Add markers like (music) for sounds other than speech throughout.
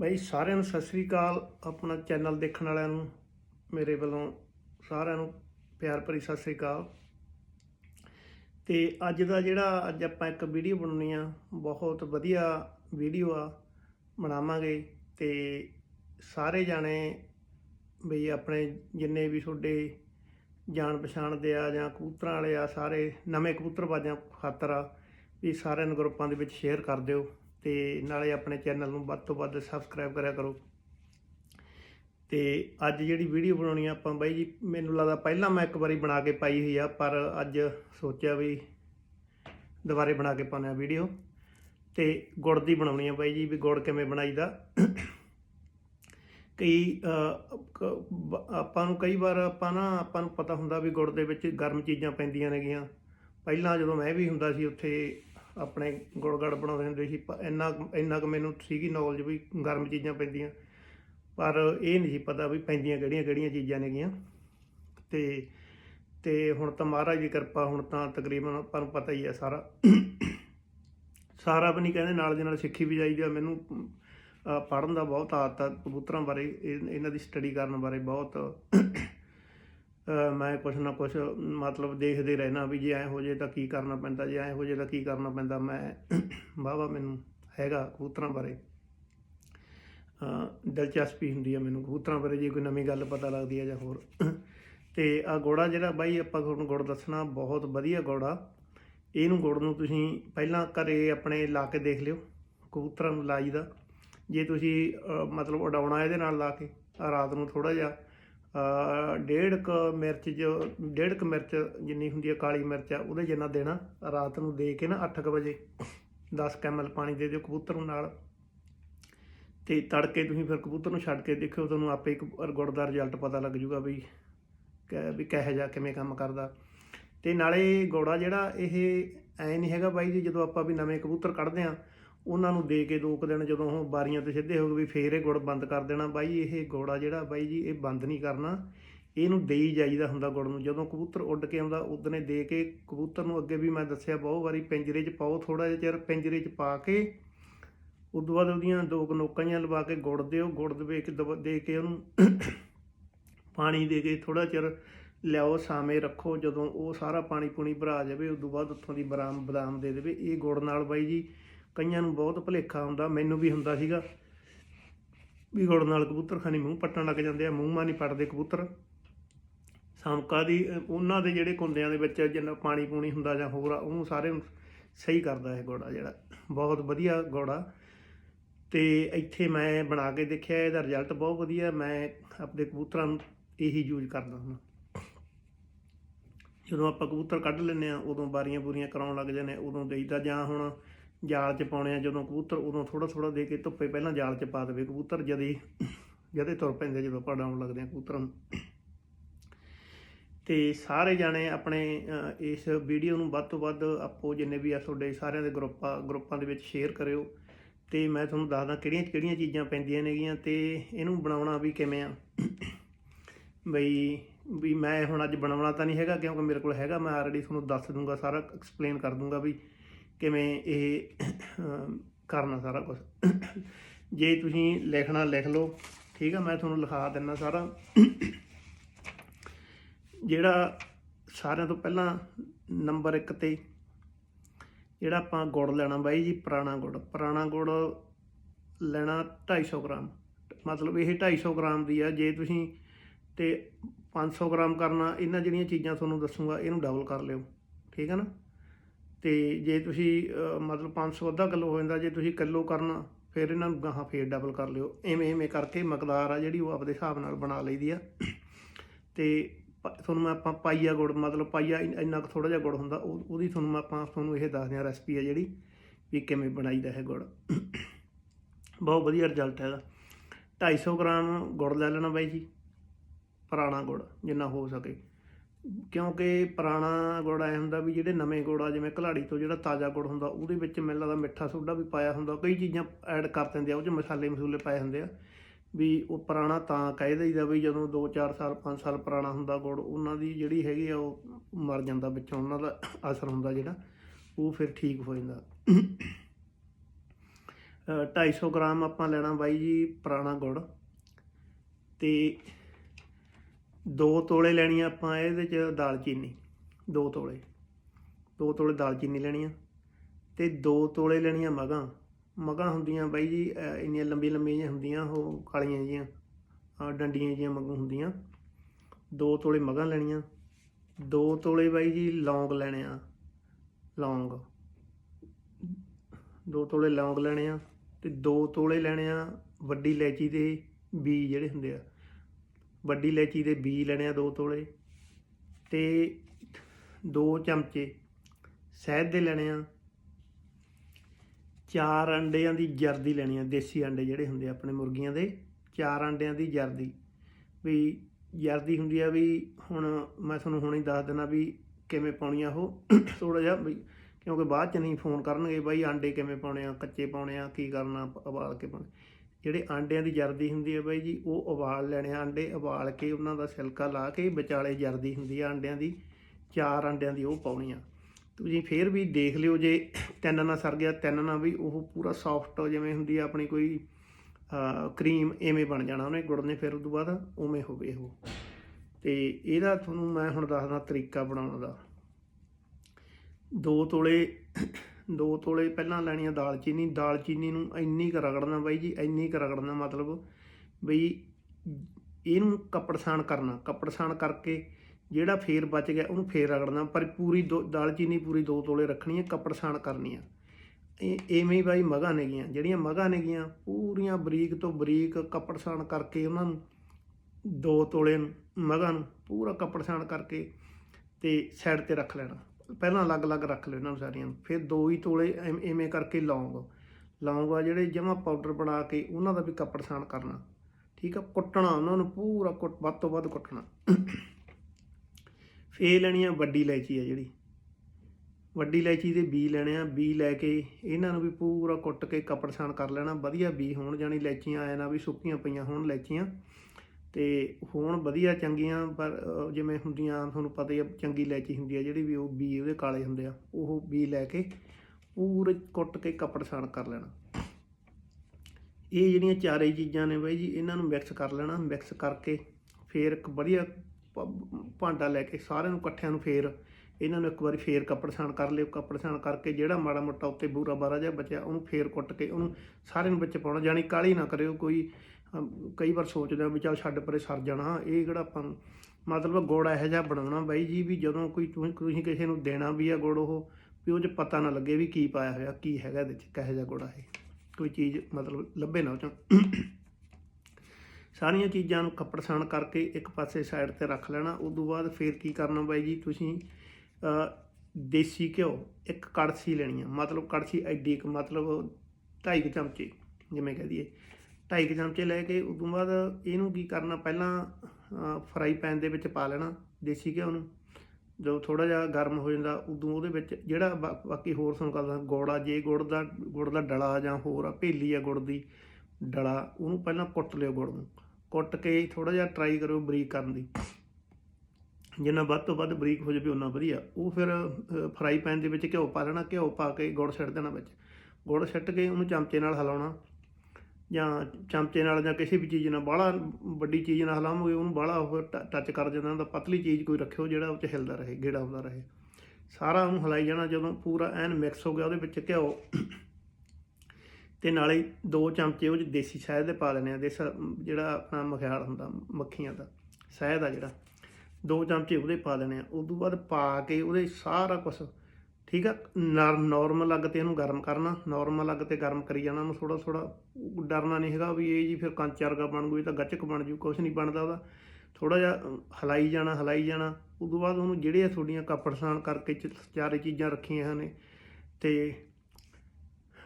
ਬਈ ਸਾਰਿਆਂ ਨੂੰ ਸਤਿ ਸ੍ਰੀ ਅਕਾਲ। ਆਪਣਾ ਚੈਨਲ ਦੇਖਣ ਵਾਲਿਆਂ ਨੂੰ, ਮੇਰੇ ਵੱਲੋਂ ਸਾਰਿਆਂ ਨੂੰ ਪਿਆਰ ਭਰੀ ਸਤਿ ਸ੍ਰੀ ਅਕਾਲ। ਤੇ ਅੱਜ ਦਾ ਜਿਹੜਾ, ਅੱਜ ਆਪਾਂ ਇੱਕ ਵੀਡੀਓ ਬਣਾਉਣੀ ਆ, ਬਹੁਤ ਵਧੀਆ ਵੀਡੀਓ ਆ, ਬਣਾਵਾਂਗੇ। ਤੇ ਸਾਰੇ ਜਾਣੇ ਬਈ ਆਪਣੇ ਜਿੰਨੇ ਵੀ ਤੁਹਾਡੇ ਜਾਣ ਪਛਾਣ ਦੇ ਆ ਜਾਂ ਕਬੂਤਰਾਂ ਵਾਲੇ ਆ, ਸਾਰੇ ਨਵੇਂ ਕਬੂਤਰਬਾਜ਼ਾਂ ਖਾਤਰ ਆ, ਵੀ ਸਾਰਿਆਂ ਨੂੰ ਗਰੁੱਪਾਂ ਦੇ ਵਿੱਚ ਸ਼ੇਅਰ ਕਰ ਦਿਓ। ਤੇ ਨਾਲੇ ਆਪਣੇ ਚੈਨਲ ਨੂੰ ਵੱਧ ਤੋਂ ਵੱਧ ਸਬਸਕ੍ਰਾਈਬ ਕਰਿਆ ਕਰੋ। ਤੇ ਅੱਜ ਜਿਹੜੀ ਵੀਡੀਓ ਬਣਾਉਣੀ ਆ ਆਪਾਂ ਬਾਈ ਜੀ, ਮੈਨੂੰ ਲੱਗਦਾ ਪਹਿਲਾਂ ਮੈਂ ਇੱਕ ਵਾਰੀ ਬਣਾ ਕੇ ਪਾਈ ਹੋਈ ਆ, ਪਰ ਅੱਜ ਸੋਚਿਆ ਵੀ ਦੁਬਾਰੇ ਬਣਾ ਕੇ ਪਾਉਣਾ ਵੀਡੀਓ। ਤੇ ਗੁੜ ਦੀ ਬਣਾਉਣੀ ਆ ਬਾਈ ਜੀ, ਵੀ ਗੁੜ ਕਿਵੇਂ ਬਣਾਈਦਾ। ਕਈ ਆਪਾਂ ਨੂੰ ਕਈ ਵਾਰ ਆਪਾਂ ਨਾ, ਆਪਾਂ ਨੂੰ ਪਤਾ ਹੁੰਦਾ ਵੀ ਗੁੜ ਦੇ ਵਿੱਚ ਗਰਮ ਚੀਜ਼ਾਂ ਪੈਂਦੀਆਂ ਨੇਗੀਆਂ। ਪਹਿਲਾਂ ਜਦੋਂ ਮੈਂ ਵੀ ਹੁੰਦਾ ਸੀ, ਉੱਥੇ ਆਪਣੇ ਗੁੜ ਗੜ ਬਣਾਉਂਦੇ ਹੁੰਦੇ ਸੀ, ਪ- ਇੰਨਾ ਕੁ- ਇੰਨਾ ਕੁ ਮੈਨੂੰ ਸੀਗੀ ਨੌਲੇਜ ਵੀ ਗਰਮ ਚੀਜ਼ਾਂ ਪੈਂਦੀਆਂ। ਪਰ ਇਹ ਨਹੀਂ ਸੀ ਪਤਾ ਵੀ ਪੈਂਦੀਆਂ ਕਿਹੜੀਆਂ ਕਿਹੜੀਆਂ ਚੀਜ਼ਾਂ ਨੇਗੀਆਂ ਤੇ ਤੇ ਹੁਣ ਤਾਂ ਮਹਾਰਾਜ ਦੀ ਕਿਰਪਾ, ਹੁਣ ਤਾਂ ਤਕਰੀਬਨ ਆਪਾਂ ਨੂੰ ਪਤਾ ਹੀ ਹੈ ਸਾਰਾ। ਸਾਰਾ ਵੀ ਨਹੀਂ ਕਹਿੰਦੇ, ਨਾਲ ਦੇ ਨਾਲ ਸਿੱਖੀ ਵੀ ਜਾਈਦੀ ਆ। ਮੈਨੂੰ ਪੜਨ ਦਾ ਬਹੁਤ ਆਦਤ ਆ ਕਬੂਤਰਾਂ ਬਾਰੇ ਇਹ- ਇਹਨਾਂ ਦੀ ਸਟੱਡੀ ਕਰਨ ਬਾਰੇ ਬਹੁਤ ਮੈਂ ਕੁਛ ਨਾ ਕੁਛ ਮਤਲਬ ਦੇਖਦੇ ਰਹਿਣਾ ਵੀ ਜੇ ਐ ਹੋ ਜੇ ਤਾਂ ਕੀ ਕਰਨਾ ਪੈਂਦਾ, ਜੇ ਐ ਹੋ ਜੇ ਤਾਂ ਕੀ ਕਰਨਾ ਪੈਂਦਾ। ਮੈਂ (coughs) ਵਾਹਵਾ ਮੈਨੂੰ ਹੈਗਾ ਕਬੂਤਰਾਂ ਬਾਰੇ। ਦਿਲਚਸਪੀ ਹੁੰਦੀ ਆ ਮੈਨੂੰ ਕਬੂਤਰਾਂ ਬਾਰੇ, ਜੇ ਕੋਈ ਨਵੀਂ ਗੱਲ ਪਤਾ ਲੱਗਦੀ ਹੈ ਜਾਂ ਹੋਰ। (coughs) ਤੇ ਆ ਗੋੜਾ ਜਿਹੜਾ ਬਾਈ, ਆਪਾਂ ਤੁਹਾਨੂੰ ਗੁੜ ਦੱਸਣਾ, ਬਹੁਤ ਵਧੀਆ ਗੋੜਾ ਇਹਨੂੰ ਗੁੜ ਨੂੰ ਤੁਸੀਂ ਪਹਿਲਾਂ ਘਰੇ ਆਪਣੇ ਲਾ ਕੇ ਦੇਖ ਲਿਓ, ਕਬੂਤਰਾਂ ਨੂੰ ਲਾਈਦਾ ਜੇ ਤੁਸੀਂ ਮਤਲਬ ਉਡਾਉਣਾ ਇਹਦੇ ਨਾਲ ਲਾ ਕੇ ਰਾਤ ਨੂੰ ਥੋੜਾ ਜਿਹਾ ਡੇਢ ਕ ਮਿਰਚ ਜੋ, ਡੇਢ ਕ ਮਿਰਚ ਜਿੰਨੀ ਹੁੰਦੀ ਹੈ ਕਾਲੀ ਮਿਰਚ ਆ, ਉਹਦੇ ਜਿੰਨਾ ਦੇਣਾ, ਰਾਤ ਨੂੰ ਦੇ ਕੇ ਨਾ 8 ਕ ਵਜੇ 10 ਕੈਮਲ ਪਾਣੀ ਦੇ ਦਿਓ ਕਬੂਤਰ ਨੂੰ ਨਾਲ। ਤੇ ਤੜਕੇ ਤੁਸੀਂ ਫਿਰ ਕਬੂਤਰ ਨੂੰ ਛੱਡ ਕੇ ਦੇਖਿਓ, ਤੁਹਾਨੂੰ ਆਪੇ ਇੱਕ ਗੁੜ ਦਾ ਰਿਜ਼ਲਟ ਪਤਾ ਲੱਗ ਜੂਗਾ ਵੀ ਕਿ, ਵੀ ਕਿਹੋ ਜਿਹਾ, ਕਿਵੇਂ ਕੰਮ ਕਰਦਾ। ਤੇ ਨਾਲੇ ਗੋੜਾ ਜਿਹੜਾ, ਇਹ ਐ ਨਹੀਂ ਹੈਗਾ ਬਾਈ ਜੀ, ਜਦੋਂ ਆਪਾਂ ਵੀ ਨਵੇਂ ਕਬੂਤਰ ਕੱਢਦੇ ਆ ਉਹਨਾਂ ਨੂੰ ਦੇ ਕੇ ਦੋ ਕੁ ਦਿਨ ਜਦੋਂ ਉਹ ਬਾਰੀਆਂ ਤੇ ਸਿੱਧੇ ਹੋ ਗਏ ਵੀ ਫੇਰ ਇਹ ਗੁੜ ਬੰਦ ਕਰ ਦੇਣਾ ਬਾਈ, ਇਹ ਗੋੜਾ ਜਿਹੜਾ ਬਾਈ ਜੀ, ਇਹ ਬੰਦ ਨਹੀਂ ਕਰਨਾ। ਇਹਨੂੰ ਦੇਈ ਜਾਈਦਾ ਹੁੰਦਾ ਗੁੜ ਨੂੰ। ਜਦੋਂ ਕਬੂਤਰ ਉੱਡ ਕੇ ਆਉਂਦਾ, ਉਦਨੇ ਦੇ ਕੇ ਕਬੂਤਰ ਨੂੰ ਅੱਗੇ ਵੀ ਮੈਂ ਦੱਸਿਆ ਬਹੁਤ ਵਾਰੀ, ਪਿੰਜਰੇ 'ਚ ਪਾਓ ਥੋੜਾ ਜਿਹਾ ਚਿਰ ਪਿੰਜਰੇ 'ਚ ਪਾ ਕੇ, ਉਦੋਂ ਬਾਅਦ ਉਹਦੀਆਂ ਦੋ ਕੁ ਨੋਕਾਂ ਜਿਹੀਆਂ ਲਵਾ ਕੇ ਗੁੜ ਦਿਓ। ਗੁੜ ਦੇ ਵਿੱਚ ਦਬ- ਦੇ ਕੇ ਉਹਨੂੰ ਪਾਣੀ ਦੇ ਕੇ ਥੋੜਾ ਚਿਰ ਲਿਆਓ ਸਾਵੇਂ ਰੱਖੋ। ਜਦੋਂ ਉਹ ਸਾਰਾ ਪਾਣੀ ਪੂਣੀ ਭਰਾ ਜਾਵੇ, ਉਦੋਂ ਬਾਅਦ ਉੱਥੋਂ ਦੀ ਬਰਾਮ ਬਦਾਮ ਦੇ ਦੇਵੇ। ਇਹ ਗੁੜ ਨਾਲ ਬਾਈ ਜੀ ਕਈਆਂ ਨੂੰ ਬਹੁਤ ਭੁਲੇਖਾ ਹੁੰਦਾ ਮੈਨੂੰ ਵੀ ਹੁੰਦਾ ਸੀਗਾ ਵੀ ਗੁੜ ਨਾਲ ਕਬੂਤਰ ਖਾਨੀ ਮੂੰਹ ਪੱਟਣ ਲੱਗ ਜਾਂਦੇ ਆ ਮੂੰਹ ਮਾ ਨਹੀਂ ਪੱਟਦੇ ਕਬੂਤਰ। ਸਾਮਕਾ ਦੀ ਉਹਨਾਂ ਦੇ ਜਿਹੜੇ ਕੁੰਡਿਆਂ ਦੇ ਵਿੱਚ ਜਿੰਨਾ ਪਾਣੀ ਪੂਣੀ ਹੁੰਦਾ ਜਾਂ ਹੋਰ ਆ ਉਹਨੂੰ ਸਾਰੇ ਨੂੰ ਸਹੀ ਕਰਦਾ ਹੈ ਗੋੜਾ ਜਿਹੜਾ। ਬਹੁਤ ਵਧੀਆ ਗੋੜਾ ਤੇ ਇੱਥੇ ਮੈਂ ਬਣਾ ਕੇ ਦੇਖਿਆ ਇਹਦਾ ਰਿਜ਼ਲਟ ਬਹੁਤ ਵਧੀਆ ਮੈਂ ਆਪਣੇ ਕਬੂਤਰਾਂ ਨੂੰ ਇਹੀ ਯੂਜ਼ ਕਰਦਾ ਹਾਂ ਜਦੋਂ ਆਪਾਂ ਕਬੂਤਰ ਕੱਢ ਲੈਂਦੇ ਆ ਉਦੋਂ ਬਾਰੀਆਂ ਬੂਰੀਆਂ ਕਰਾਉਣ ਲੱਗ ਜਾਂਦੇ ਆ, ਉਦੋਂ ਦੇਈਦਾ ਜਾਂ ਹੁਣ ਜਾਲ 'ਚ ਪਾਉਣੇ ਆ, ਜਦੋਂ ਕਬੂਤਰ ਉਦੋਂ ਥੋੜਾ ਥੋੜਾ ਦੇ ਕੇ ਧੁੱਪੇ ਪਹਿਲਾਂ ਜਾਲ 'ਚ ਪਾ ਦੇਵੇ। ਕਬੂਤਰ ਜਦੇ (coughs) ਜਦੇ ਤੁਰ ਪੈਂਦੇ ਜਦੋਂ ਆਪਾਂ ਡਾਉਣ ਲੱਗਦੇ ਆ ਕਬੂਤਰਾਂ ਨੂੰ। ਤੇ ਸਾਰੇ ਜਾਣੇ ਆਪਣੇ ਇਸ ਵੀਡੀਓ ਨੂੰ ਵੱਧ ਤੋਂ ਵੱਧ ਆਪੋ ਜਿੰਨੇ ਵੀ ਆ ਤੁਹਾਡੇ ਸਾਰਿਆਂ ਦੇ ਗਰੁੱਪਾਂ ਗਰੁੱਪਾਂ ਦੇ ਵਿੱਚ ਸ਼ੇਅਰ ਕਰਿਓ। ਤੇ ਮੈਂ ਤੁਹਾਨੂੰ ਦੱਸਦਾ ਕਿਹੜੀਆਂ ਕਿਹੜੀਆਂ ਚੀਜ਼ਾਂ ਪੈਂਦੀਆਂ ਨੇਗੀਆਂ ਤੇ ਇਹਨੂੰ ਬਣਾਉਣਾ ਵੀ ਕਿਵੇਂ ਆ। (coughs) ਬਈ, ਵੀ ਮੈਂ ਹੁਣ ਅੱਜ ਬਣਾਉਣਾ ਤਾਂ ਨਹੀਂ ਹੈਗਾ, ਕਿਉਂਕਿ ਮੇਰੇ ਕੋਲ ਹੈਗਾ, ਮੈਂ ਆਲਰੇਡੀ ਤੁਹਾਨੂੰ ਦੱਸ ਦੂੰਗਾ, ਸਾਰਾ ਐਕਸਪਲੇਨ ਕਰ ਦੂੰਗਾ ਵੀ ਕਿਵੇਂ ਇਹ ਕਰਨਾ ਸਾਰਾ ਕੁਝ ਜੇ ਤੁਸੀਂ ਲਿਖਣਾ ਲਿਖ ਲਓ, ਠੀਕ ਆ, ਮੈਂ ਤੁਹਾਨੂੰ ਲਿਖਾ ਦਿੰਨਾ ਸਾਰਾ। ਜਿਹੜਾ ਸਾਰਿਆਂ ਤੋਂ ਪਹਿਲਾਂ ਨੰਬਰ 1 ਤੇ, ਜਿਹੜਾ ਆਪਾਂ ਗੁੜ ਲੈਣਾ ਬਾਈ ਜੀ, ਪੁਰਾਣਾ ਗੁੜ। ਪੁਰਾਣਾ ਗੁੜ ਲੈਣਾ 250 ਗ੍ਰਾਮ। ਮਤਲਬ ਇਹ 250 ਗ੍ਰਾਮ ਦੀ ਆ। ਜੇ ਤੁਸੀਂ ਤੇ 500 ਗ੍ਰਾਮ ਕਰਨਾ, ਇਹਨਾਂ ਜਿਹੜੀਆਂ ਚੀਜ਼ਾਂ ਤੁਹਾਨੂੰ ਦੱਸੂਗਾ, ਇਹਨੂੰ ਡਬਲ ਕਰ ਲਿਓ। ਠੀਕ ਹੈ ਨਾ? ਤੇ ਜੇ ਤੁਸੀਂ ਅਹ, ਮਤਲਬ 500 ਅੱਧਾ ਕਿਲੋ ਹੋ ਜਾਂਦਾ ਜੇ ਤੁਸੀਂ ਕਿਲੋ ਕਰਨਾ ਫਿਰ ਇਹਨਾਂ ਨੂੰ ਗਾਹਾਂ ਫੇਰ ਡਬਲ ਕਰ ਲਿਓ। ਐਵੇਂ ਐਵੇਂ ਕਰਕੇ ਮਕਦਾਰ ਆ ਜਿਹੜੀ ਉਹ ਆਪਦੇ ਹਿਸਾਬ ਨਾਲ ਬਣਾ ਲਈਦੀ ਆ। ਤੇ ਤੁਹਾਨੂੰ ਮੈਂ ਆਪਾਂ ਪਾਈਆ ਗੁੜ ਮਤਲਬ ਪਾਈਆ ਇੰਨਾ ਕੁ ਥੋੜਾ ਜਿਹਾ ਗੁੜ ਹੁੰਦਾ ਉਹ- ਉਹਦੀ ਤੁਹਾਨੂੰ ਮੈਂ ਆਪਾਂ ਤੁਹਾਨੂੰ ਇਹ ਦੱਸਦੇ ਆ ਰੈਸਪੀ ਆ ਜਿਹੜੀ ਵੀ ਕਿਵੇਂ ਬਣਾਈਦਾ ਹੈ ਗੁੜ। ਬਹੁਤ ਵਧੀਆ ਰਿਜ਼ਲਟ ਹੈ ਇਹਦਾ। 250 ਗ੍ਰਾਮ ਗੁੜ ਲੈ ਲੈਣਾ ਬਾਈ ਜੀ ਪੁਰਾਣਾ ਗੁੜ ਜਿੰਨਾ ਹੋ ਸਕੇ। ਕਿਉਂਕਿ ਪੁਰਾਣਾ ਗੁੜ ਐ ਹੁੰਦਾ ਵੀ ਜਿਹੜੇ ਨਵੇਂ ਗੁੜ ਆ ਜਿਵੇਂ ਘਲਾੜੀ ਤੋਂ ਜਿਹੜਾ ਤਾਜ਼ਾ ਗੁੜ ਹੁੰਦਾ ਉਹਦੇ ਵਿੱਚ ਮੈਨੂੰ ਲੱਗਦਾ ਮਿੱਠਾ ਸੋਡਾ ਵੀ ਪਾਇਆ ਹੁੰਦਾ। ਕਈ ਚੀਜ਼ਾਂ ਐਡ ਕਰ ਦਿੰਦੇ ਆ ਉਹ 'ਚ ਮਸਾਲੇ ਮਸੂਲੇ ਪਾਏ ਹੁੰਦੇ ਆ। ਵੀ ਉਹ ਪੁਰਾਣਾ ਤਾਂ ਕਹਿ ਦਈਦਾ ਵੀ ਜਦੋਂ 2-4 ਸਾਲ 5 ਸਾਲ ਪੁਰਾਣਾ ਹੁੰਦਾ ਗੁੜ ਉਹਨਾਂ ਦੀ ਜਿਹੜੀ ਹੈਗੀ ਆ ਉਹ ਮਰ ਜਾਂਦਾ ਵਿੱਚੋਂ ਉਹਨਾਂ ਦਾ ਅਸਰ ਹੁੰਦਾ ਜਿਹੜਾ ਉਹ ਫਿਰ ਠੀਕ ਹੋ ਜਾਂਦਾ। ਅ, 250 ਗ੍ਰਾਮ ਆਪਾਂ ਲੈਣਾ ਬਾਈ ਜੀ ਪੁਰਾਣਾ ਗੁੜ। ਤੇ ਦੋ ਤੋਲੇ ਲੈਣੀ ਆ ਆਪਾਂ ਇਹਦੇ ਚ ਦਾਲਚੀਨੀ, ਦੋ ਤੋਲੇ। ਦੋ ਤੋਲੇ ਦਾਲਚੀਨੀ ਲੈਣੀ ਆ ਤੇ ਦੋ ਤੋਲੇ ਲੈਣੀਆਂ ਮਗਾਂ। ਮਗਾਂ ਹੁੰਦੀਆਂ ਬਾਈ ਜੀ ਇੰਨੀਆਂ ਲੰਬੀਆਂ ਲੰਬੀਆਂ ਜਿਹੀਆਂ ਹੁੰਦੀਆਂ, ਉਹ ਕਾਲੀਆਂ ਜਿਹੀਆਂ ਡੰਡੀਆਂ ਜਿਹੀਆਂ ਮਗਾਂ ਹੁੰਦੀਆਂ। ਦੋ ਤੋਲੇ ਮਗਾਂ ਲੈਣੀਆਂ। ਦੋ ਤੋਲੇ ਬਾਈ ਜੀ ਲੌਂਗ ਲੈਣੇ ਆ। ਲੌਂਗ। ਦੋ ਤੋਲੇ ਲੌਂਗ ਲੈਣੇ ਆ ਤੇ ਦੋ ਤੋਲੇ ਲੈਣੇ ਆ ਵੱਡੀ ਇਲਾਇਚੀ ਦੇ ਬੀ ਜਿਹੜੇ ਹੁੰਦੇ ਆ। ਵੱਡੀ ਇਲਾਇਚੀ ਦੇ ਬੀ ਲੈਣੇ ਆ ਦੋ ਤੋਲੇ ਤੇ ਦੋ ਚਮਚੇ ਸ਼ਹਿਦ ਦੇ ਲੈਣੇ ਆ। ਚਾਰ ਅੰਡਿਆਂ ਦੀ ਜਰਦੀ ਲੈਣੀ ਆ, ਦੇਸੀ ਅੰਡੇ ਜਿਹੜੇ ਹੁੰਦੇ ਆ ਆਪਣੇ ਮੁਰਗੀਆਂ ਦੇ। ਚਾਰ ਅੰਡਿਆਂ ਦੀ ਜਰਦੀ। ਵੀ ਜਰਦੀ ਹੁੰਦੀ ਆ ਵੀ ਹੁਣ ਮੈਂ ਤੁਹਾਨੂੰ ਹੁਣੇ ਦੱਸ ਦੇਣਾ ਵੀ ਕਿਵੇਂ ਪਾਉਣੀ ਆ ਉਹ। ਥੋੜਾ ਜਿਹਾ ਵੀ ਕਿਉਂਕਿ ਬਾਅਦ ਚ ਨਹੀਂ ਫੋਨ ਕਰਨਗੇ ਬਾਈ ਆਂਡੇ ਕਿਵੇਂ ਪਾਉਣੇ ਆ, ਕੱਚੇ ਪਾਉਣੇ ਆ, ਕੀ ਕਰਨਾ ਉਬਾਲ ਕੇ ਪਾਉਣੇ। ਜਿਹੜੇ ਆਂਡਿਆਂ ਦੀ ਜਰਦੀ ਹੁੰਦੀ ਹੈ ਬਾਈ ਜੀ, ਉਹ ਉਬਾਲ ਲੈਣੇ ਆ। ਆਂਡੇ ਉਬਾਲ ਕੇ ਉਹਨਾਂ ਦਾ ਛਿਲਕਾ ਲਾ ਕੇ ਵਿਚਾਲੇ ਜਰਦੀ ਹੁੰਦੀ ਆ ਆਂਡਿਆਂ ਦੀ, ਚਾਰ ਆਂਡਿਆਂ ਦੀ ਉਹ ਪਾਉਣੀ ਆ। ਤੁਸੀਂ ਫੇਰ ਵੀ ਦੇਖ ਲਿਓ ਜੇ ਤਿੰਨ ਨਾਲ ਸਰ ਗਿਆ, ਤਿੰਨ ਨਾਲ ਵੀ ਉਹ ਪੂਰਾ ਸੌਫਟ ਜਿਵੇਂ ਹੁੰਦੀ ਆ ਆਪਣੀ ਕੋਈ ਕਰੀਮ ਐਵੇਂ ਬਣ ਜਾਣਾ ਉਹਨੇ ਗੁੜ ਨੇ ਫਿਰ ਤੋਂ ਬਾਅਦ, ਉਵੇਂ ਹੋਵੇ ਉਹ। ਤੇ ਇਹਦਾ ਤੁਹਾਨੂੰ ਮੈਂ ਹੁਣ ਦੱਸਦਾ ਤਰੀਕਾ ਬਣਾਉਣ ਦਾ। ਦੋ ਤੋਲੇ ਦੋ ਤੋਲੇ ਪਹਿਲਾਂ ਲੈਣੀ ਆ ਦਾਲਚੀਨੀ ਦਾਲਚੀਨੀ ਨੂੰ ਇੰਨੀ ਕੁ ਰਗੜਨਾ ਬਾਈ ਜੀ, ਇੰਨੀ ਕੁ ਰਗੜਨਾ ਮਤਲਬ ਬਈ ਇਹਨੂੰ ਕੱਪੜਸਾਨ ਕਰਨਾ। ਕੱਪੜਸਾਨ ਕਰਕੇ ਜਿਹੜਾ ਫੇਰ ਬਚ ਗਿਆ ਉਹਨੂੰ ਫੇਰ ਰਗੜਨਾ। ਪਰ ਪੂਰੀ ਦੋ ਦਾਲਚੀਨੀ ਪੂਰੀ ਦੋ ਤੋਲੇ ਰੱਖਣੀ ਹੈ ਕੱਪੜਸਾਨ ਕਰਨੀ ਆ। ਇਹ ਐਵੇਂ ਹੀ ਬਾਈ ਮਗਾਂ ਨੇਗੀਆਂ ਜਿਹੜੀਆਂ ਮਗਾਂ ਨੇਗੀਆਂ ਪੂਰੀਆਂ ਬਰੀਕ ਤੋਂ ਬਰੀਕ ਕੱਪੜਸਾਨ ਕਰਕੇ ਉਹਨਾਂ ਨੂੰ, ਦੋ ਤੋਲੇ ਨੂੰ ਮਗਾਂ ਨੂੰ ਪੂਰਾ ਕੱਪੜਸਾਨ ਕਰਕੇ ਤੇ ਸਾਈਡ ਤੇ ਰੱਖ ਲੈਣਾ। ਪਹਿਲਾਂ ਅਲੱਗ-ਅਲੱਗ ਰੱਖ ਲਿਓ ਇਹਨਾਂ ਨੂੰ ਸਾਰੀਆਂ ਨੂੰ। ਫਿਰ ਦੋ ਹੀ ਤੋਲੇ ਐਵੇਂ- ਐਵੇਂ ਕਰਕੇ ਲੌਂਗ। ਲੌਂਗ ਆ ਜਿਹੜੇ ਜਮਾ ਪਾਊਡਰ ਬਣਾ ਕੇ ਉਹਨਾਂ ਦਾ ਵੀ ਕੱਪੜਸਾਨ ਕਰਨਾ। ਠੀਕ ਆ? ਕੁੱਟਣਾ, ਉਹਨਾਂ ਨੂੰ ਪੂਰਾ ਕੁੱਟ, ਵੱਧ ਤੋਂ ਵੱਧ ਕੁੱਟਣਾ। ਫੇਰ ਲੈਣੀ ਆ ਵੱਡੀ ਇਲਾਇਚੀ ਆ ਜਿਹੜੀ। ਵੱਡੀ ਇਲਾਇਚੀ ਦੇ ਬੀ ਲੈਣੇ ਆ। ਬੀ ਲੈ ਕੇ ਇਹਨਾਂ ਨੂੰ ਵੀ ਪੂਰਾ ਕੁੱਟ ਕੇ ਕੱਪੜਸਾਨ ਕਰ ਲੈਣਾ। ਵਧੀਆ ਬੀ ਹੋਣ ਜਾਣੀ ਇਲਾਇਚੀਆਂ ਆਏ ਨਾ ਵੀ ਸੁੱਕੀਆਂ ਪਈਆਂ ਹੋਣ ਇਲਾਇਚੀਆਂ। ਤੇ ਹੋਣ ਵਧੀਆ ਚੰਗੀਆਂ, ਪਰ ਜਿਵੇਂ ਹੁੰਦੀਆਂ, ਤੁਹਾਨੂੰ ਪਤਾ ਹੀ ਆ, ਚੰਗੀ ਲੈਚੀ ਹੁੰਦੀ ਆ, ਜਿਹੜੀ ਵੀ ਉਹ ਬੀ ਉਹਦੇ ਕਾਲੇ ਹੁੰਦੇ ਆ, ਉਹ ਬੀ ਲੈ ਕੇ ਪੂਰੇ ਕੁੱਟ ਕੇ ਕੱਪੜ ਕੱਪੜਸਾਨ ਕਰ ਲੈਣਾ। ਇਹ ਜਿਹੜੀਆਂ ਚਾਰੇ ਚੀਜ਼ਾਂ ਨੇ ਬਾਈ ਜੀ, ਇਹਨਾਂ ਨੂੰ ਮਿਕਸ ਕਰ ਲੈਣਾ ਮਿਕਸ ਕਰਕੇ ਫੇਰ ਇੱਕ ਵਧੀਆ ਭਾਂਡਾ ਲੈ ਕੇ ਸਾਰਿਆਂ ਨੂੰ ਇਕੱਠਿਆਂ ਨੂੰ ਫੇਰ ਇਹਨਾਂ ਨੂੰ ਇੱਕ ਵਾਰੀ ਫੇਰ ਕੱਪੜਸਾਨ ਕਰ ਲਿਓ। ਕੱਪੜ ਕੱਪੜਸਾਨ ਕਰਕੇ ਜਿਹੜਾ ਮਾੜਾ ਮੋਟਾ ਉੱਤੇ ਬੂਰਾ ਬਾਰਾ ਜਿਹਾ ਬਚਿਆ, ਉਹਨੂੰ ਫੇਰ ਕੁੱਟ ਕੇ ਉਹਨੂੰ ਸਾਰਿਆਂ ਨੂੰ ਵਿੱਚ ਪਾਉਣਾ ਜਾਣੀ ਕਾਲੀ ਨਾ ਕਰਿਓ, ਕੋਈ ਕਈ ਵਾਰ ਸੋਚਦੇ ਆ ਵੀ ਚੱਲ ਛੱਡ ਪਰੇ ਸਰ ਜਾਣਾ। ਇਹ ਕਿਹੜਾ ਆਪਾਂ ਮਤਲਬ ਗੁੜ ਇਹੋ ਜਿਹਾ ਬਣਾਉਣਾ ਬਾਈ ਜੀ ਵੀ ਜਦੋਂ ਕੋਈ ਤੁਸੀਂ ਕਿਸੇ ਨੂੰ ਦੇਣਾ ਵੀ ਆ ਗੁੜ ਉਹ, ਵੀ ਉਹ 'ਚ ਪਤਾ ਨਾ ਲੱਗੇ ਵੀ ਕੀ ਪਾਇਆ ਹੋਇਆ, ਕੀ ਹੈਗਾ ਇਹਦੇ 'ਚ, ਕਿਹੋ ਜਿਹਾ ਗੁੜ ਆ ਇਹ। ਕੋਈ ਚੀਜ਼ ਮਤਲਬ ਲੱਭੇ ਨਾ ਉਹ 'ਚੋਂ। ਸਾਰੀਆਂ ਚੀਜ਼ਾਂ ਨੂੰ ਕੱਪੜਸਾਨ ਕਰਕੇ ਇੱਕ ਪਾਸੇ ਸਾਈਡ ਤੇ ਰੱਖ ਲੈਣਾ ਉਸ ਤੋਂ ਬਾਅਦ ਫੇਰ ਕੀ ਕਰਨਾ ਬਾਈ ਜੀ, ਤੁਸੀਂ ਦੇਸੀ ਘਿਓ ਇੱਕ ਕੜਛੀ ਲੈਣੀ ਆ। ਮਤਲਬ ਕੜਛੀ ਐਡੀ ਕੁ ਮਤਲਬ 2.5 ਚਮਚੇ, ਜਿਵੇਂ ਕਹਿ ਦਈਏ। 2.5 ਚਮਚੇ ਲੈ ਕੇ ਉਸ ਤੋਂ ਬਾਅਦ ਇਹਨੂੰ ਕੀ ਕਰਨਾ, ਪਹਿਲਾਂ ਫਰਾਈ ਪੈਨ ਦੇ ਵਿੱਚ ਪਾ ਲੈਣਾ ਦੇਸੀ ਘਿਓ ਨੂੰ। ਜਦੋਂ ਥੋੜਾ ਜਿਹਾ ਗਰਮ ਹੋ ਜਾਂਦਾ, ਉਦੋਂ ਉਹਦੇ ਵਿੱਚ ਜਿਹੜਾ ਬਾਕੀ ਹੋਰ ਤੁਹਾਨੂੰ ਕਰਦਾ ਗੁੜ ਆ, ਜੇ ਗੁੜ ਦਾ ਗੁੜ ਦਾ ਡਲਾ ਜਾਂ ਹੋਰ ਆ, ਭੇਲੀ ਆ ਗੁੜ ਦੀ ਡਲਾ, ਉਹਨੂੰ ਪਹਿਲਾਂ ਕੁੱਟ ਲਿਓ ਗੁੜ ਨੂੰ। ਕੁੱਟ ਕੇ ਥੋੜਾ ਜਿਹਾ ਟਰਾਈ ਕਰੋ ਬਰੀਕ ਕਰਨ ਦੀ। ਜਿੰਨਾ ਵੱਧ ਤੋਂ ਵੱਧ ਬਰੀਕ ਹੋ ਜਾਵੇ ਉਨਾ ਵਧੀਆ। ਉਹ ਫਿਰ ਫਰਾਈ ਪੈਨ ਦੇ ਵਿੱਚ ਘਿਓ ਪਾ ਲੈਣਾ, ਘਿਓ ਪਾ ਕੇ ਗੁੜ ਛੱਡ ਦੇਣਾ ਵਿੱਚ। ਗੁੜ ਛੱਡ ਕੇ ਉਹਨੂੰ ਚਮਚੇ ਨਾਲ ਹਿਲਾਉਣਾ। ਜਾਂ ਚਮਚੇ ਨਾਲ ਜਾਂ ਕਿਸੇ ਵੀ ਚੀਜ਼ ਨਾਲ ਬਾਹਲਾ ਵੱਡੀ ਚੀਜ਼ ਨਾਲ ਹਿਲਾਵੋਗੇ ਉਹਨੂੰ ਬਾਹਲਾ ਉਹ ਟੱਚ ਕਰ ਜਾਂਦਾ ਤਾਂ ਪਤਲੀ ਚੀਜ਼ ਕੋਈ ਰੱਖਿਓ ਜਿਹੜਾ ਉਹ 'ਚ ਹਿਲਦਾ ਰਹੇ, ਗੇੜਾ ਹੁੰਦਾ ਰਹੇ। ਸਾਰਾ ਉਹਨੂੰ ਹਿਲਾਈ ਜਾਣਾ, ਜਦੋਂ ਪੂਰਾ ਐਨ ਮਿਕਸ ਹੋ ਗਿਆ, ਉਹਦੇ ਵਿੱਚ ਘਿਓ ਤੇ ਨਾਲੇ ਦੋ ਚਮਚੇ ਉਹ 'ਚ ਦੇਸੀ ਸ਼ਹਿਦ ਦੇ ਪਾ ਲੈਣੇ ਆ, ਦੇਸਾ, ਜਿਹੜਾ ਆਪਣਾ ਮਖਿਆਲ ਹੁੰਦਾ, ਮੱਖੀਆਂ ਦਾ ਸ਼ਹਿਦ ਆ ਜਿਹੜਾ, ਦੋ ਚਮਚੇ ਉਹਦੇ ਪਾ ਦੇਣੇ ਆ। ਉਸ ਤੋਂ ਬਾਅਦ ਪਾ ਕੇ ਉਹਦੇ ਸਾਰਾ ਕੁਝ ਠੀਕ ਆ? ਨਾਰਮਲ ਅੱਗ ਤੇ ਇਹਨੂੰ ਗਰਮ ਕਰਨਾ ਨਾਰਮਲ ਅੱਗ ਤੇ ਗਰਮ ਕਰੀ ਜਾਣਾ ਉਹਨੂੰ ਥੋੜਾ ਥੋੜਾ ਡਰਨਾ ਨਹੀਂ ਹੈਗਾ ਵੀ ਇਹ ਜੀ ਫਿਰ ਕੰਚ ਵਰਗਾ ਬਣ ਗੂ ਇਹ ਤਾਂ ਗੱਚਕ ਬਣ ਜੂ ਕੁਛ ਨਹੀਂ ਬਣਦਾ ਉਹਦਾ। ਥੋੜਾ ਜਿਹਾ ਅ, ਹਲਾਈ ਜਾਣਾ ਹਲਾਈ ਜਾਣਾ ਉਸ ਤੋਂ ਬਾਅਦ ਉਹਨੂੰ ਜਿਹੜੀਆਂ ਤੁਹਾਡੀਆਂ ਕੱਪੜਸਾਨ ਕਰਕੇ ਚਾਰੇ ਚੀਜ਼ਾਂ ਰੱਖੀਆਂ ਨੇ ਤੇ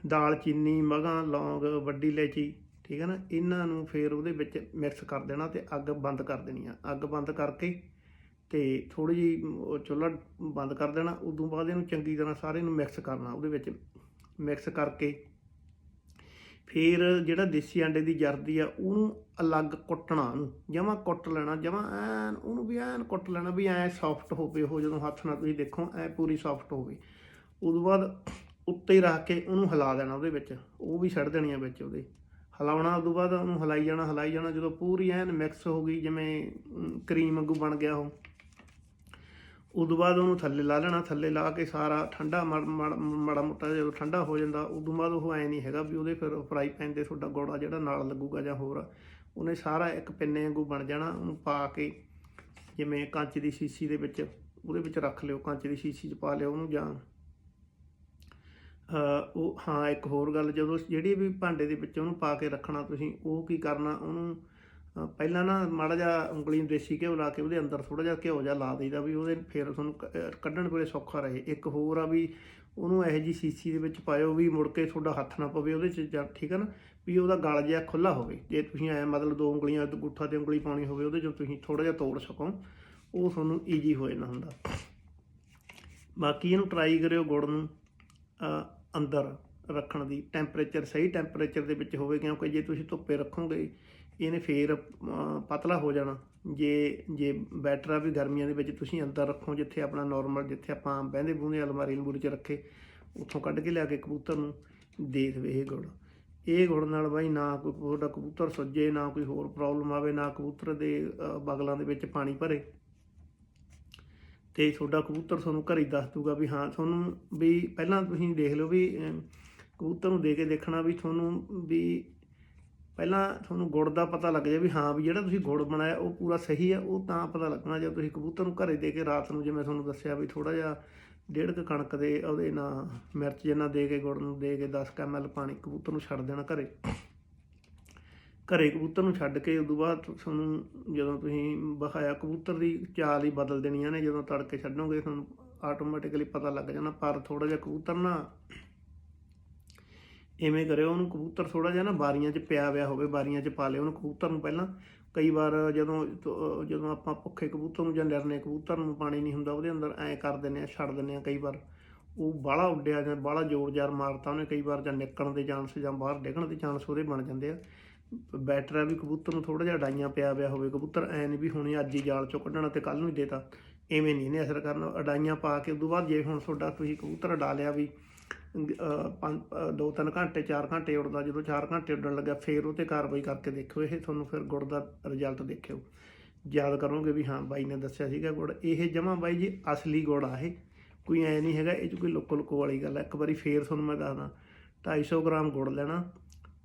ਦਾਲ ਚੀਨੀ ਮਗਾਂ ਲੌਂਗ ਵੱਡੀ ਇਲਾਇਚੀ ਠੀਕ ਹੈ ਨਾ ਇਹਨਾਂ ਨੂੰ ਫੇਰ ਉਹਦੇ ਵਿੱਚ ਮਿਕਸ ਕਰ ਦੇਣਾ ਤੇ ਅੱਗ ਬੰਦ ਕਰ ਦੇਣੀ ਆ। ਅੱਗ ਬੰਦ ਕਰਕੇ ਤੇ ਥੋੜੀ ਜੀ ਉਹ ਚੁੱਲ੍ਹਾ ਬੰਦ ਕਰ ਦੇਣਾ। ਉਦੋਂ ਬਾਅਦ ਇਹਨੂੰ ਚੰਗੀ ਤਰ੍ਹਾਂ ਸਾਰੇ ਨੂੰ ਮਿਕਸ ਕਰਨਾ, ਉਹਦੇ ਵਿੱਚ ਮਿਕਸ ਕਰਕੇ। ਫਿਰ ਜਿਹੜਾ ਦੇਸੀ ਆਂਡੇ ਦੀ ਜਰਦੀ ਆ, ਉਹਨੂੰ ਅਲੱਗ ਕੁੱਟਣਾ ਉਹਨੂੰ। ਜਮਾ ਕੁੱਟ ਲੈਣਾ, ਜਮਾ ਐਨ, ਉਹਨੂੰ ਵੀ ਐਨ ਕੁੱਟ ਲੈਣਾ ਵੀ ਐ ਸੌਫਟ ਹੋਵੇ ਉਹ, ਜਦੋਂ ਹੱਥ ਨਾਲ ਤੁਸੀਂ ਦੇਖੋ, ਐ ਪੂਰੀ ਸੌਫਟ ਹੋਵੇ। ਉਦੋਂ ਬਾਅਦ ਉੱਤੇ ਰੱਖ ਕੇ ਉਹਨੂੰ ਹਿਲਾ ਦੇਣਾ ਉਹਦੇ ਵਿੱਚ। ਉਹ ਵੀ ਛੱਡ ਆ ਵਿੱਚ ਉਹਦੇ। ਹਿਲਾਉਣਾ, ਉਦੋਂ ਬਾਅਦ ਉਹਨੂੰ ਹਿਲਾਈ ਜਾਣਾ ਹਿਲਾਈ ਜਾਣਾ, ਜਦੋਂ ਪੂਰੀ ਐਨ ਮਿਕਸ ਹੋ ਗਈ, ਜਿਵੇਂ ਕਰੀਮ ਵਾਂਗੂ ਬਣ ਗਿਆ ਉਹ। ਉਦੋਂ ਬਾਅਦ ਉਹਨੂੰ ਥੱਲੇ ਲਾ ਲੈਣਾ, ਥੱਲੇ ਲਾ ਕੇ ਸਾਰਾ ਠੰਡਾ ਮਾ- ਮਾ- ਮਾੜਾ ਮੋਟਾ ਜਦੋਂ ਠੰਡਾ ਹੋ ਜਾਂਦਾ। ਉਦੋਂ ਬਾਅਦ ਉਹ ਐ ਨਹੀਂ ਹੈਗਾ ਵੀ ਉਹਦੇ ਫਿਰ ਫਰਾਈ ਪੈਨ ਤੇ ਤੁਹਾਡਾ ਗੋੜਾ ਜਿਹੜਾ ਨਾਲ ਲੱਗੂਗਾ ਜਾਂ ਹੋਰ, ਉਹਨੇ ਸਾਰਾ ਇੱਕ ਪਿੰਨੇ ਵਾਂਗੂ ਬਣ ਜਾਣਾ। ਉਹਨੂੰ ਪਾ ਕੇ ਜਿਵੇਂ ਕੰਚ ਦੀ ਸ਼ੀਸ਼ੀ ਦੇ ਵਿੱਚ, ਉਹਦੇ ਵਿੱਚ ਰੱਖ ਲਿਓ, ਕੰਚ ਦੀ ਸ਼ੀਸ਼ੀ 'ਚ ਪਾ ਲਿਓ ਉਹਨੂੰ ਜਾਂ ਉਹ, ਹਾਂ, ਇੱਕ ਹੋਰ ਗੱਲ, ਜਦੋਂ ਜਿਹੜੀ ਵੀ ਭਾਂਡੇ ਦੇ ਵਿੱਚ ਉਹਨੂੰ ਪਾ ਕੇ ਰੱਖਣਾ ਤੁਸੀਂ, ਉਹ ਕੀ ਕਰਨਾ, ਉਹਨੂੰ ਪਹਿਲਾਂ ਨਾ ਮਾੜਾ ਜਿਹਾ ਉਂਗਲੀ ਨੂੰ ਦੇਸੀ ਘਿਓ ਲਾ ਕੇ ਉਹਦੇ ਅੰਦਰ ਥੋੜਾ ਜਿਹਾ ਘਿਓ ਜਿਹਾ ਲਾ ਦੇਈਦਾ ਵੀ ਉਹਦੇ ਫਿਰ ਤੁਹਾਨੂੰ ਕੱਢਣ ਵੇਲੇ ਸੌਖਾ ਰਹੇ। ਇੱਕ ਹੋਰ ਆ ਵੀ ਉਹਨੂੰ ਇਹੋ ਜੀ ਸੀਸੀ ਦੇ ਵਿੱਚ ਪਾਇਓ ਵੀ ਮੁੜ ਕੇ ਤੁਹਾਡਾ ਹੱਥ ਨਾ ਪਵੇ ਉਹਦੇ 'ਚ ਜਾਂ ਠੀਕ ਹੈ ਨਾ, ਵੀ ਉਹਦਾ ਗਲ ਜਿਹਾ ਖੁੱਲਾ ਹੋਵੇ। ਜੇ ਤੁਸੀਂ ਐ ਮਤਲਬ ਦੋ ਉਂਗਲੀਆਂ ਤੇ ਗੁੱਠਾ ਤੇ ਉਂਗਲੀ ਪਾਉਣੀ ਹੋਵੇ ਉਹਦੇ 'ਚੋਂ ਤੁਸੀਂ ਥੋੜਾ ਜਿਹਾ ਤੋੜ ਸਕੋ। ਉਹ ਤੁਹਾਨੂੰ ਈਜੀ ਹੋ ਜਾਣਾ ਹੁੰਦਾ। ਬਾਕੀ ਇਹਨੂੰ ਟਰਾਈ ਕਰਿਓ ਗੁੜ ਨੂੰ ਅੰਦਰ ਰੱਖਣ ਦੀ। ਟੈਂਪਰੇਚਰ ਸਹੀ ਟੈਂਪਰੇਚਰ ਦੇ ਵਿੱਚ ਹੋਵੇ ਕਿਉਂਕਿ ਜੇ ਤੁਸੀਂ ਧੁੱਪੇ ਰੱਖੋਗੇ ਇਹਨੇ ਫੇਰ ਪਤਲਾ ਹੋ ਜਾਣਾ। ਜੇ ਜੇ ਬੈਟਰ ਆ ਵੀ ਗਰਮੀਆਂ ਦੇ ਵਿੱਚ ਤੁਸੀਂ ਅੰਦਰ ਰੱਖੋ, ਜਿੱਥੇ ਆਪਣਾ ਨਾਰਮਲ ਜਿੱਥੇ ਆਪਾਂ ਬਹਿੰਦੇ ਬੂੰਦੇ ਅਲਮਾਰੀ ਅਲਮੂਰੀ 'ਚ ਰੱਖੇ, ਉੱਥੋਂ ਕੱਢ ਕੇ ਲਿਆ ਕੇ ਕਬੂਤਰ ਨੂੰ ਦੇ ਦੇਵੇ ਇਹ ਗੁੜ ਇਹ ਗੁੜ ਨਾਲ ਬਾਈ ਨਾ ਕੋਈ ਤੁਹਾਡਾ ਕਬੂਤਰ ਸੁੱਜੇ, ਨਾ ਕੋਈ ਹੋਰ ਪ੍ਰੋਬਲਮ ਆਵੇ, ਨਾ ਕਬੂਤਰ ਦੇ ਬਗਲਾਂ ਦੇ ਵਿੱਚ ਪਾਣੀ ਭਰੇ। ਤੇ ਤੁਹਾਡਾ ਕਬੂਤਰ ਤੁਹਾਨੂੰ ਘਰੇ ਹੀ ਦੱਸ ਦੂਗਾ ਵੀ ਹਾਂ, ਤੁਹਾਨੂੰ ਵੀ ਪਹਿਲਾਂ ਤੁਸੀਂ ਦੇਖ ਲਓ ਵੀ ਕਬੂਤਰ ਨੂੰ ਦੇ ਕੇ ਦੇਖਣਾ ਵੀ ਤੁਹਾਨੂੰ ਵੀ ਪਹਿਲਾਂ ਤੁਹਾਨੂੰ ਗੁੜ ਦਾ ਪਤਾ ਲੱਗ ਜਾਵੇ ਵੀ ਹਾਂ ਵੀ ਜਿਹੜਾ ਤੁਸੀਂ ਗੁੜ ਬਣਾਇਆ ਉਹ ਪੂਰਾ ਸਹੀ ਹੈ ਉਹ ਤਾਂ ਪਤਾ ਲੱਗਣਾ ਜੇ ਤੁਸੀਂ ਕਬੂਤਰ ਨੂੰ ਘਰੇ ਦੇ ਕੇ ਰਾਤ ਨੂੰ ਜਿਵੇਂ ਤੁਹਾਨੂੰ ਦੱਸਿਆ ਵੀ ਥੋੜਾ ਜਿਹਾ ਡੇਢ ਕੁ ਕਣਕ ਦੇ ਉਹਦੇ ਨਾਲ ਮਿਰਚ ਜਿੰਨਾ ਦੇ ਕੇ ਗੁੜ ਨੂੰ ਦੇ ਕੇ 10 ml ਪਾਣੀ ਕਬੂਤਰ ਨੂੰ ਛੱਡ ਦੇਣਾ ਘਰੇ। ਘਰੇ ਕਬੂਤਰ ਨੂੰ ਛੱਡ ਕੇ ਉਦੋਂ ਬਾਅਦ ਤੁਹਾਨੂੰ ਜਦੋਂ ਤੁਸੀਂ ਬਹਾਇਆ ਕਬੂਤਰ ਦੀ ਚਾਲ ਹੀ ਬਦਲ ਦੇਣੀਆਂ ਨੇ, ਜਦੋਂ ਤੜਕੇ ਛੱਡੋਗੇ ਤੁਹਾਨੂੰ ਆਟੋਮੈਟਿਕਲੀ ਪਤਾ ਲੱਗ ਜਾਣਾ ਪਰ ਥੋੜਾ ਜਿਹਾ ਕਬੂਤਰ ਨਾ ਐਵੇਂ ਕਰਿਓ, ਉਹਨੂੰ ਕਬੂਤਰ ਥੋੜਾ ਜਿਹਾ ਨਾ ਬਾਰੀਆਂ 'ਚ ਪਿਆ ਹੋਇਆ ਹੋਵੇ, ਬਾਰੀਆਂ 'ਚ ਪਾ ਲਿਓ ਉਹਨੂੰ ਕਬੂਤਰ ਨੂੰ ਪਹਿਲਾਂ। ਕਈ ਵਾਰ ਜਦੋਂ ਜਦੋਂ ਆਪਾਂ ਭੁੱਖੇ ਕਬੂਤਰ ਨੂੰ ਜਾਂ ਨਿਰਨੇ ਕਬੂਤਰ ਨੂੰ ਪਾਣੀ ਨਹੀਂ ਹੁੰਦਾ, ਉਹਦੇ ਅੰਦਰ ਐਂ ਕਰ ਦਿੰਦੇ ਆ ਛੱਡ ਦਿੰਦੇ ਆ ਕਈ ਵਾਰ। ਉਹ ਬਾਹਲਾ ਉੱਡਿਆ ਜਾਂ ਬਾਹਲਾ ਜ਼ੋਰ ਜ਼ਾਰ ਮਾਰਤਾ ਉਹਨੇ ਕਈ ਵਾਰ, ਜਾਂ ਨਿਕਲਣ ਦੇ ਚਾਂਸ ਜਾਂ ਬਾਹਰ ਡਿੱਗਣ ਦੇ ਚਾਂਸ ਉਹਦੇ ਬਣ ਜਾਂਦੇ ਆ। ਬੈਟਰ ਆ ਵੀ ਕਬੂਤਰ ਨੂੰ ਥੋੜਾ ਜਿਹਾ ਡਾਈਆਂ ਪਿਆ ਪਿਆ ਹੋਵੇ, ਕਬੂਤਰ ਐ ਨਹੀਂ ਵੀ ਹੁਣੇ ਅੱਜ ਹੀ ਜਾਲ ਚੋਂ ਕੱਢਣਾ ਤੇ ਕੱਲ ਨੂੰ ਹੀ ਦੇਤਾ। ਐਵੇਂ ਨਹੀਂ ਨੇ ਅਸਰ ਕਰਨਾ, ਅਡਾਈਆਂ ਪਾ ਕੇ, ਉਦੋਂ ਬਾਅਦ ਜੇ ਹੁਣ ਤੁਹਾਡਾ ਤੁਸੀਂ ਕਬੂਤਰ ਡਾ ਲਿਆ ਵੀ ਦੋ ਤਿੰਨ ਘੰਟੇ, ਚਾਰ ਘੰਟੇ ਉੱਡਦਾ ਜਦੋਂ ਚਾਰ ਘੰਟੇ ਉੱਡਣ ਲੱਗਾ ਫੇਰ ਉਹ ਤੇ ਕਾਰਵਾਈ ਕਰਕੇ ਦੇਖਿਓ, ਇਹ ਤੁਹਾਨੂੰ ਫਿਰ ਗੁੜ ਦਾ ਰਿਜ਼ਲਟ ਦੇਖਿਓ। ਯਾਦ ਕਰੋਗੇ ਵੀ ਹਾਂ, ਬਾਈ ਨੇ ਦੱਸਿਆ ਸੀਗਾ ਗੁੜ। ਇਹ ਜਮਾ ਬਾਈ ਜੀ ਅਸਲੀ ਗੁੜ ਆ ਇਹ। ਕੋਈ ਐ ਨਹੀਂ ਹੈਗਾ, ਇਹ 'ਚ ਕੋਈ ਲੁੱਕ ਲੁੱਕ ਵਾਲੀ ਗੱਲ ਹੈ ਇੱਕ ਵਾਰੀ ਫੇਰ ਤੁਹਾਨੂੰ ਮੈਂ ਦੱਸਦਾ 250 ਗ੍ਰਾਮ ਗੁੜ ਲੈਣਾ।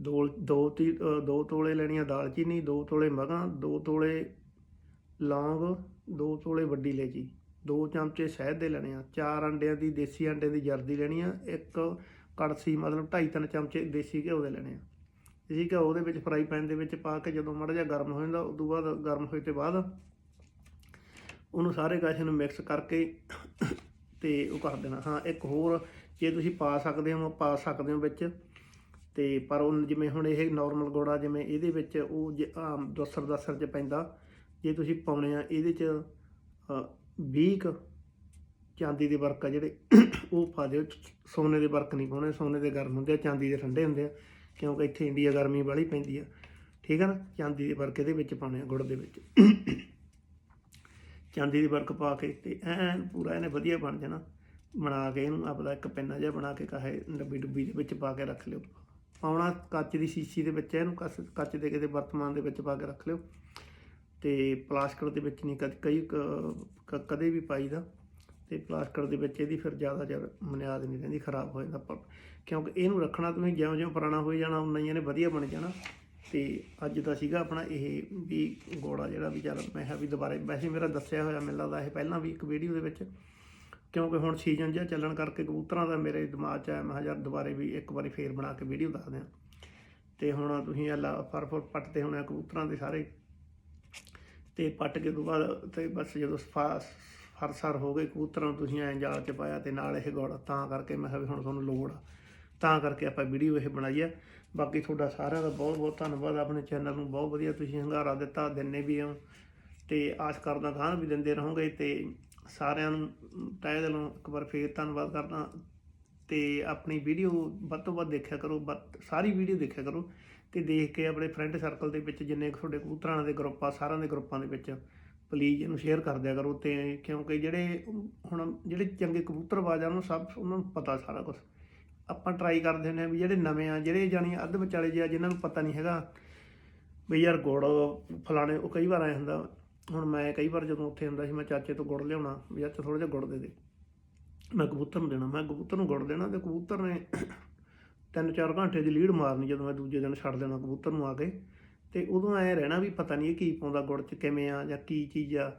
ਦੋ ਦੋ ਤੀ ਦੋ ਤੋਲੇ ਲੈਣੀਆਂ ਦਾਲਚੀਨੀ ਦੋ ਤੋਲੇ ਮਗਾਂ, ਦੋ ਤੋਲੇ ਲੌਂਗ, ਦੋ ਤੋਲੇ ਵੱਡੀ ਇਲਾਇਚੀ। ਦੋ ਚਮਚੇ ਸ਼ਹਿਦ ਦੇ ਲੈਣੇ ਆ, ਚਾਰ ਅੰਡਿਆਂ ਦੀ, ਦੇਸੀ ਅੰਡੇ ਦੀ ਜਰਦੀ ਲੈਣੀ ਆ, ਇੱਕ ਕੜਸੀ, ਮਤਲਬ 2.5 ਚਮਚੇ ਦੇਸੀ ਘਿਓ ਦੇ ਲੈਣੇ ਆ। ਦੇਸੀ ਘਿਓ ਉਹਦੇ ਵਿੱਚ ਫਰਾਈ ਪੈਨ ਦੇ ਵਿੱਚ ਪਾ ਕੇ ਜਦੋਂ ਮਾੜਾ ਜਿਹਾ ਗਰਮ ਹੋ ਜਾਂਦਾ, ਉਦੋਂ ਬਾਅਦ ਗਰਮ ਹੋਏ ਤੇ ਬਾਅਦ ਉਹਨੂੰ ਸਾਰੇ ਗਾਸ਼ੇ ਨੂੰ ਮਿਕਸ ਕਰਕੇ ਤੇ ਉਹ ਕਰ ਦੇਣਾ। ਹਾਂ, ਇੱਕ ਹੋਰ, ਜੇ ਤੁਸੀਂ ਪਾ ਸਕਦੇ ਹੋ, ਪਾ ਸਕਦੇ ਹੋ ਵਿੱਚ, ਤੇ ਪਰ ਉਹ ਜਿਵੇਂ ਹੁਣ ਇਹ ਨਾਰਮਲ ਗੋੜਾ ਜਿਵੇਂ ਇਹਦੇ ਵਿੱਚ ਉਹ ਜੇ ਆਮ ਦਸਰ ਦਸਰ ਚ ਪੈਂਦਾ, ਜੇ ਤੁਸੀਂ ਪਾਉਣੇ ਆ, ਇਹਦੇ ਚ 20 ਕੁ ਚਾਂਦੀ ਦੇ ਵਰਕ ਆ ਜਿਹੜੇ, ਉਹ ਪਾ ਦਿਓ। ਸੋਨੇ ਦੇ ਵਰਕ ਨਹੀਂ ਪਾਉਣੇ, ਸੋਨੇ ਦੇ ਗਰਮ ਹੁੰਦੇ ਆ, ਚਾਂਦੀ ਦੇ ਠੰਡੇ ਹੁੰਦੇ ਆ, ਕਿਉਂਕਿ ਇੱਥੇ ਇੰਡੀਆ ਗਰਮੀ ਵਾਲੀ ਪੈਂਦੀ ਆ। ਠੀਕ ਆ ਨਾ? ਚਾਂਦੀ ਦੇ ਵਰਕ ਇਹਦੇ ਵਿੱਚ ਪਾਉਣੇ ਆ, ਗੁੜ ਦੇ ਵਿੱਚ। ਚਾਂਦੀ ਦੀ ਵਰਕ ਪਾ ਕੇ ਤੇ ਐਨ ਪੂਰਾ ਇਹਨੇ ਵਧੀਆ ਬਣ ਜਾਣਾ। ਬਣਾ ਕੇ ਇਹਨੂੰ ਆਪਦਾ ਇੱਕ ਪੈਨਾ ਜਿਹਾ ਬਣਾ ਕੇ ਕਾਹੇ ਡੱਬੀ ਡੁੱਬੀ ਦੇ ਵਿੱਚ ਪਾ ਕੇ ਰੱਖ ਲਿਓ। ਪਾਉਣਾ ਕੱਚ ਦੀ ਸ਼ੀਸ਼ੀ ਦੇ ਵਿੱਚ, ਇਹਨੂੰ ਕੱਚ ਕੱਚ ਦੇ ਕਿਤੇ ਵਰਤਮਾਨ ਦੇ ਵਿੱਚ ਪਾ ਕੇ ਰੱਖ ਲਿਓ। ਤੇ ਪਲਾਸਟਿਕ ਦੇ ਵਿੱਚ ਨਹੀਂ ਕਦ, ਕਈ ਕ- ਕਦੇ ਵੀ ਪਾਈਦਾ ਤੇ ਪਲਾਸਟਿਕ ਦੇ ਵਿੱਚ ਇਹਦੀ ਫਿਰ ਜ਼ਿਆਦਾ ਜਰ ਮਨਿਆਦ ਨਹੀਂ ਰਹਿੰਦੀ, ਖਰਾਬ ਹੋ ਜਾਂਦਾ। ਪਰ ਕਿਉਂਕਿ ਇਹਨੂੰ ਰੱਖਣਾ ਤੁਸੀਂ ਜਿਉਂ ਜਿਉਂ ਪੁਰਾਣਾ ਹੋਈ ਜਾਣਾ, ਉਨਾ ਹੀ ਇਹਨੇ ਵਧੀਆ ਬਣ ਜਾਣਾ। ਤੇ ਅੱਜ ਦਾ ਸੀਗਾ ਆਪਣਾ ਇਹ ਵੀ ਗੋੜਾ ਜਿਹੜਾ ਵੀ ਚੱਲ, ਮੈਂ ਕਿਹਾ ਵੀ ਦੁਬਾਰੇ, ਵੈਸੇ ਮੇਰਾ ਦੱਸਿਆ ਹੋਇਆ ਮੈਨੂੰ ਲੱਗਦਾ ਇਹ ਪਹਿਲਾਂ ਵੀ ਇੱਕ ਵੀਡੀਓ ਦੇ ਵਿੱਚ। ਕਿਉਂਕਿ ਹੁਣ ਸੀਜ਼ਨ ਜਿਹਾ ਚੱਲਣ ਕਰਕੇ ਕਬੂਤਰਾਂ ਦਾ ਮੇਰੇ ਦਿਮਾਗ 'ਚ ਆਇਆ, ਮੈਂ ਕਿਹਾ ਯਾਰ ਦੁਬਾਰੇ ਵੀ ਇੱਕ ਵਾਰੀ ਫੇਰ ਬਣਾ ਕੇ ਵੀਡੀਓ ਦੱਸ ਦਿਆਂ। ਤੇ ਹੁਣ ਤੁਸੀਂ ਇਹ ਫਰ ਫਰ ਪੱਟਦੇ ਹੋਣੇ ਆ ਕਬੂਤਰਾਂ ਦੇ ਸਾਰੇ ਤੇ ਪੱਟ ਕੇ ਤੋਂ ਬਾਅਦ ਤੇ ਬਸ ਜਦੋਂ ਸਫਾ ਫਰਸਰ ਹੋ ਗਏ ਕਬੂਤਰਾਂ ਨੂੰ ਤੁਸੀਂ ਐਂ ਜਾਲ 'ਚ ਪਾਇਆ ਤੇ ਨਾਲ ਇਹ ਗੋੜਾ, ਤਾਂ ਕਰਕੇ ਮੈਂ ਕਿਹਾ ਵੀ ਹੁਣ ਤੁਹਾਨੂੰ ਲੋੜ ਆ। ਤਾਂ ਕਰਕੇ ਆਪਾਂ ਵੀਡੀਓ ਇਹ ਬਣਾਈ ਆ। ਬਾਕੀ ਤੁਹਾਡਾ ਸਾਰਿਆਂ ਦਾ ਬਹੁਤ ਬਹੁਤ ਧੰਨਵਾਦ, ਆਪਣੇ ਚੈਨਲ ਨੂੰ ਬਹੁਤ ਵਧੀਆ ਤੁਸੀਂ ਹੰਗਾਰਾ ਦਿੱਤਾ, ਦਿੰਨੇ ਵੀ ਹੋ ਤੇ ਆਸ ਕਰਦਾ ਗਾਂ ਵੀ ਦਿੰਦੇ ਰਹੋਗੇ ਤੇ ਸਾਰਿਆਂ ਨੂੰ ਤਹਿ ਦਿਲੋਂ ਇੱਕ ਵਾਰ ਫੇਰ ਧੰਨਵਾਦ ਕਰਦਾ। ਤੇ ਆਪਣੀ ਵੀਡੀਓ ਵੱਧ ਤੋਂ ਵੱਧ ਦੇਖਿਆ ਕਰੋ, ਵੱਧ- ਸਾਰੀ ਵੀਡੀਓ ਦੇਖਿਆ ਕਰੋ। ਤੇ ਦੇਖ ਕੇ ਆਪਣੇ ਫਰੈਂਡ ਸਰਕਲ ਦੇ ਵਿੱਚ ਜਿੰਨੇ ਕੁ ਤੁਹਾਡੇ ਕਬੂਤਰਾਂ ਦੇ ਗਰੁੱਪ ਆ, ਸਾਰਿਆਂ ਦੇ ਗਰੁੱਪਾਂ ਦੇ ਵਿੱਚ ਪਲੀਜ਼ ਇਹਨੂੰ ਸ਼ੇਅਰ ਕਰ ਦਿਆ ਕਰੋ ਤੇ ਕਿਉਂਕਿ ਜਿਹੜੇ ਹੁਣ ਜਿਹੜੇ ਚੰਗੇ ਕਬੂਤਰਬਾਜ਼ ਆ, ਉਹਨੂੰ ਸਭ, ਉਹਨਾਂ ਨੂੰ ਪਤਾ ਸਾਰਾ ਕੁਝ ਆਪਾਂ ਟਰਾਈ ਕਰਦੇ ਹੁੰਦੇ ਆ ਵੀ ਜਿਹੜੇ ਨਵੇਂ ਆ, ਜਿਹੜੇ ਜਾਣੀ ਅੱਧ ਵਿਚਾਲੇ ਜਿਹੇ ਆ, ਜਿਨ੍ਹਾਂ ਨੂੰ ਪਤਾ ਨਹੀਂ ਹੈਗਾ ਵੀ ਯਾਰ ਗੁੜ ਫਲਾਣੇ, ਉਹ ਕਈ ਵਾਰ ਆਇਆ ਹੁੰਦਾ, ਹੁਣ ਮੈਂ ਕਈ ਵਾਰ ਜਦੋਂ ਉੱਥੇ ਹੁੰਦਾ ਸੀ, ਮੈਂ ਚਾਚੇ ਤੋਂ ਗੁੜ ਲਿਆਉਣਾ, ਵੀ ਚਾਚਾ ਥੋੜਾ ਜਿਹਾ ਗੁੜ ਦੇ ਦੇ। ਮੈਂ ਕਬੂਤਰ ਨੂੰ ਦੇਣਾ, ਮੈਂ ਕਬੂਤਰ ਨੂੰ ਗੁੜ ਦੇਣਾ ਤੇ ਕਬੂਤਰ ਨੇ ਤਿੰਨ ਚਾਰ ਘੰਟੇ ਦੀ ਲੀਡ ਮਾਰਨੀ ਜਦੋਂ ਮੈਂ ਦੂਜੇ ਦਿਨ ਛੱਡ ਦੇਣਾ ਕਬੂਤਰ ਨੂੰ ਆ ਕੇ। ਤੇ ਉਦੋਂ ਐ ਰਹਿਣਾ ਵੀ ਪਤਾ ਨਹੀਂ ਇਹ ਕੀ ਪਾਉਂਦਾ ਗੁੜ ਚ, ਕਿਵੇਂ ਆ ਜਾਂ ਕੀ ਚੀਜ਼ ਆ।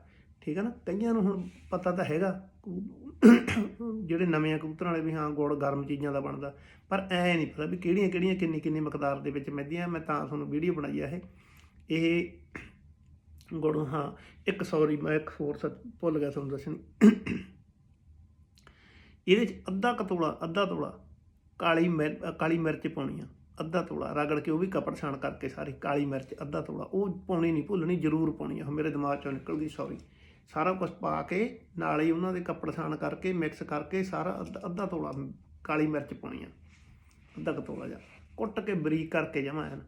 ਠੀਕ ਹੈ ਨਾ? ਕਈਆਂ ਨੂੰ ਹੁਣ ਪਤਾ ਤਾਂ ਹੈਗਾ, ਜਿਹੜੇ ਨਵੇਂ ਕਬੂਤਰਾਂ ਵਾਲੇ ਵੀ ਹਾਂ ਗੁੜ ਗਰਮ ਚੀਜ਼ਾਂ ਦਾ ਬਣਦਾ, ਪਰ ਐ ਨਹੀਂ ਪਤਾ ਵੀ ਕਿਹੜੀਆਂ ਕਿਹੜੀਆਂ ਕਿੰਨੀ ਕਿੰਨੀ ਮਕਦਾਰ ਦੇ ਵਿੱਚ ਮਿਲਦੀਆਂ ਮੈਂ ਤਾਂ ਤੁਹਾਨੂੰ ਵੀਡੀਓ ਬਣਾਈ ਆ ਇਹ। ਇਹ ਗੁੜ ਹਾਂ, ਇੱਕ ਸੌਰੀ ਮੈਂ ਇੱਕ ਫੋਰਸ ਭੁੱਲ ਗਿਆ ਤੁਹਾਨੂੰ ਦੱਸਣੀ। ਇਹਦੇ ਚ ਅੱਧਾ ਕਤੋਲਾ, ਅੱਧਾ ਤੋਲਾ ਕਾਲੀ ਮਿਰ ਕਾਲੀ ਮਿਰਚ ਪਾਉਣੀ ਆ, ਅੱਧਾ ਤੋਲਾ, ਰਗੜ ਕੇ ਉਹ ਵੀ ਕਪੜ ਛਾਣ ਕਰਕੇ ਸਾਰੀ ਕਾਲੀ ਮਿਰਚ, ਅੱਧਾ ਤੋਲਾ, ਉਹ ਪਾਉਣੀ ਨਹੀਂ, ਭੁੱਲਣੀ, ਜ਼ਰੂਰ ਪਾਉਣੀ ਆ ਉਹ ਮੇਰੇ ਦਿਮਾਗ ਚੋਂ ਨਿਕਲ ਗਈ ਸੌਰੀ ਸਾਰਾ ਕੁਝ ਪਾ ਕੇ ਨਾਲ ਹੀ ਉਹਨਾਂ ਦੇ ਕੱਪੜ ਛਾਣ ਕਰਕੇ ਮਿਕਸ ਕਰਕੇ ਸਾਰਾ ਅੱਧਾ- ਅੱਧਾ ਤੋਲਾ ਕਾਲੀ ਮਿਰਚ ਪਾਉਣੀ ਆ, ਅੱਧਾ ਕੁ ਤੋਲਾ ਜਾ ਕੁੱਟ ਕੇ ਬਰੀਕ ਕਰਕੇ ਜਮਾ ਐਨ,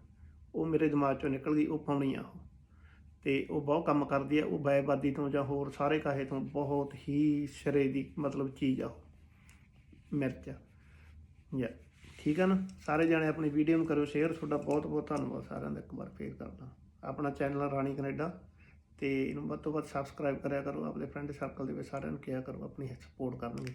ਉਹ ਮੇਰੇ ਦਿਮਾਗ ਚੋਂ ਨਿਕਲ ਗਈ ਉਹ ਪਾਉਣੀ ਆ ਉਹ। ਤੇ ਉਹ ਬਹੁਤ ਕੰਮ ਕਰਦੀ ਆ, ਉਹ ਬੈਬਾਦੀ ਤੋਂ ਜਾਂ ਹੋਰ ਸਾਰੇ ਕਾਹੇ ਤੋਂ ਬਹੁਤ ਹੀ ਸਿਰੇ ਦੀ ਮਤਲਬ ਚੀਜ਼ ਆ ਉਹ, ਮਿਰਚ। ਯਾ ਠੀਕ ਆ ਨਾ? ਸਾਰੇ ਜਾਣੇ ਆਪਣੀ ਵੀਡੀਓ ਨੂੰ ਕਰੋ ਸ਼ੇਅਰ ਤੁਹਾਡਾ ਬਹੁਤ ਬਹੁਤ ਧੰਨਵਾਦ ਸਾਰਿਆਂ ਦਾ। ਇੱਕ ਵਾਰ ਫੇਰ ਕਰਦਾ। ਆਪਣਾ ਚੈਨਲ ਰਾਣੀ ਕੈਨੇਡਾ। ਤੇ ਇਹਨੂੰ ਵੱਧ ਤੋਂ ਵੱਧ ਸਬਸਕ੍ਰਾਈਬ ਕਰਿਆ ਕਰੋ। ਆਪਣੇ ਫਰੈਂਡ ਸਰਕਲ ਦੇ ਵਿੱਚ ਸਾਰਿਆਂ ਨੂੰ ਕਿਹਾ ਕਰੋ, ਆਪਣੀ ਸਪੋਰਟ ਕਰਨ ਲਈ